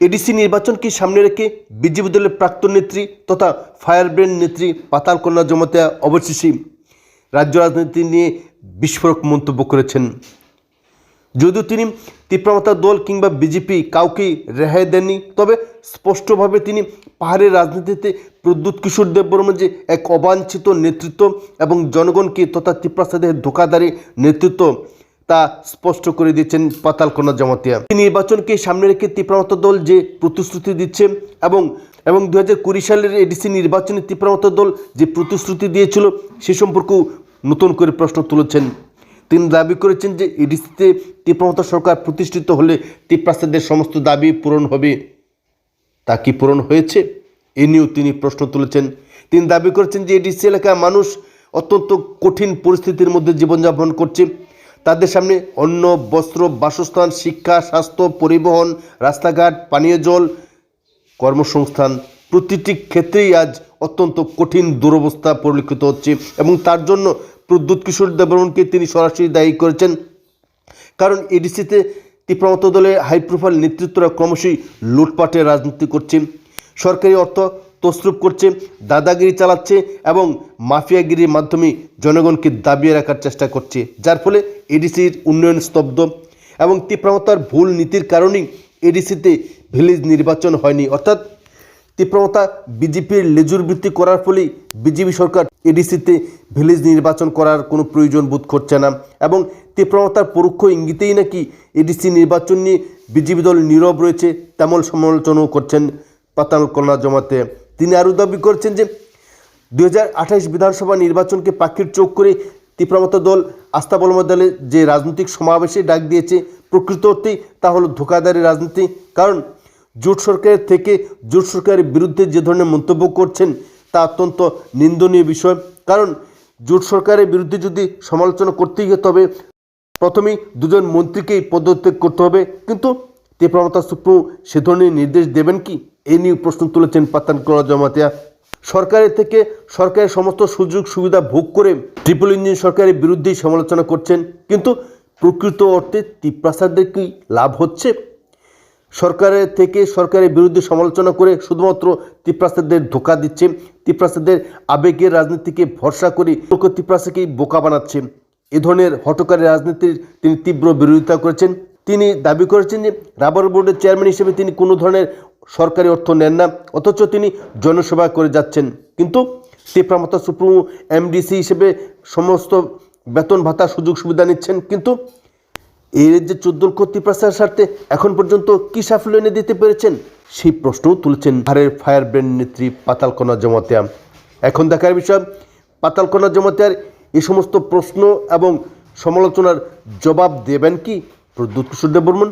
ADC নির্বাচনকে সামনে রেখে বিজেপি দলের প্রাক্তন নেত্রী তথা ফায়ার ব্র্যান্ড নেত্রী পাতাল কন্যা জমাতে অবশেষে রাজ্য রাজনীতি নিয়ে বিস্ফোরক মন্তব্য করেছেন। যদিও তিনি তীব্রমাতা দল কিংবা বিজেপি কাউকেই রেহাই দেননি, তবে স্পষ্টভাবে তিনি পাহাড়ের রাজনীতিতে প্রদ্যুৎ কিশোর দেববর্মা যে এক অবাঞ্ছিত নেতৃত্ব এবং জনগণকে তথা ত্রিপ্রাসাদের ধোকাদারী নেতৃত্ব তা স্পষ্ট করে দিয়েছেন পাতালকোনা জমাতিয়া। নির্বাচনকে সামনে রেখে তীব্রমাতা দল যে প্রতিশ্রুতি দিচ্ছে এবং এবং দু হাজার কুড়ি সালের এডিসি নির্বাচনে তীব্রমাতা দল যে প্রতিশ্রুতি দিয়েছিল সে সম্পর্কেও নতুন করে প্রশ্ন তুলেছেন। তিনি দাবি করেছেন যে এডিসিতে তীব্রমতা সরকার প্রতিষ্ঠিত হলে তীব্রাস্তাদের সমস্ত দাবি পূরণ হবে। তা কি পূরণ হয়েছে? এ নিয়েও তিনি প্রশ্ন তুলেছেন। তিনি দাবি করেছেন যে এডিসি এলাকার মানুষ অত্যন্ত কঠিন পরিস্থিতির মধ্যে জীবনযাপন করছে। তাদের সামনে অন্ন, বস্ত্র, বাসস্থান, শিক্ষা, স্বাস্থ্য, পরিবহন, রাস্তাঘাট, পানীয় জল, কর্মসংস্থান প্রতিটি ক্ষেত্রেই আজ অত্যন্ত কঠিন দুরবস্থা পরিলক্ষিত হচ্ছে এবং তার জন্য প্রদ্যুৎ কিশোর দেববর্মনকে তিনি সরাসরি দায়ী করেছেন। কারণ এডিসিতে তীব্রমত দলের হাই প্রোফাইল নেতৃত্বরা ক্রমশই লুটপাটের রাজনীতি করছে। সরকারি অর্থ তসরুপ করছে, দাদাগিরি চালাচ্ছে এবং মাফিয়াগিরির মাধ্যমে জনগণকে দাবিয়ে রাখার চেষ্টা করছে, যার ফলে এডিসির উন্নয়ন স্তব্ধ এবং তীব্রমতার ভুল নীতির কারণেই এডিসিতে ভিলেজ নির্বাচন হয়নি। অর্থাৎ তীব্রতা বিজেপির লেজুর বৃত্তি করার ফলেই বিজেপি সরকার এডিসিতে ভিলেজ নির্বাচন করার কোনো প্রয়োজন বোধ করছে না এবং তীব্রতার পরোক্ষ ইঙ্গিতেই নাকি এডিসি নির্বাচন নিয়ে বিজেপি দল নীরব রয়েছে, তেমন সমালোচনাও করছেন পাতাল কন্যা জমাতে। তিনি আরও দাবি করছেন যে দু হাজার আঠাশ বিধানসভা নির্বাচনকে পাখির চোখ করে তীব্রমতা দল আস্থা বলমা দলে যে রাজনৈতিক সমাবেশে ডাক দিয়েছে প্রকৃত অর্থেই তা হলো ধোকাদারি রাজনীতি। কারণ জোট সরকারের থেকে জোট সরকারের বিরুদ্ধে যে ধরনের মন্তব্য করছেন তা অত্যন্ত নিন্দনীয় বিষয়। কারণ জোট সরকারের বিরুদ্ধে যদি সমালোচনা করতেই তবে প্রথমেই দুজন মন্ত্রীকেই পদত্যাগ করতে হবে। কিন্তু তীব্রমতা সুপ্রিমো সে ধরনের নির্দেশ দেবেন কি? এই নিয়ে প্রশ্ন তুলেছেন পাতান করা জমাতিয়া। সরকারের থেকে সরকারের সমস্ত সুযোগ সুবিধা ভোগ করে ট্রিপল ইঞ্জিন সরকারের বিরুদ্ধেই সমালোচনা করছেন। কিন্তু প্রকৃত অর্থে তীপ্রাসাদের কি লাভ হচ্ছে? সরকারের থেকে সরকারের বিরুদ্ধে সমালোচনা করে শুধুমাত্র তীপ্রাসাদের ধোকা দিচ্ছে। তীপ্রাসাদের আবেগের রাজনীতিকে ভরসা করে তীপ্রাসাকেই বোকা বানাচ্ছে। এ ধরনের হটকারী রাজনীতির তিনি তীব্র বিরোধিতা করেছেন। তিনি দাবি করেছেন যে রাবার বোর্ডের চেয়ারম্যান হিসেবে তিনি কোনো ধরনের সরকারি অর্থ নেন না, অথচ তিনি জনসেবা করে যাচ্ছেন। কিন্তু তীব্রামতা সুপ্রিমো এমডিসি হিসেবে সমস্ত বেতন ভাতা সুযোগ সুবিধা নিচ্ছেন, কিন্তু এর যে চোদ্দ লক্ষ তীপ্রাসার স্বার্থে এখন পর্যন্ত কি সাফল্য এনে দিতে পেরেছেন, সেই প্রশ্নও তুলেছেন ভারের ফায়ার ব্র্যান্ড নেত্রী পাতালকোনা জমাতিয়া। এখন দেখার বিষয়, পাতালকোনা জমাতিয়ার এই সমস্ত প্রশ্ন এবং সমালোচনার জবাব দেবেন কি প্রদ্যুৎ কিশোর দেববর্মন?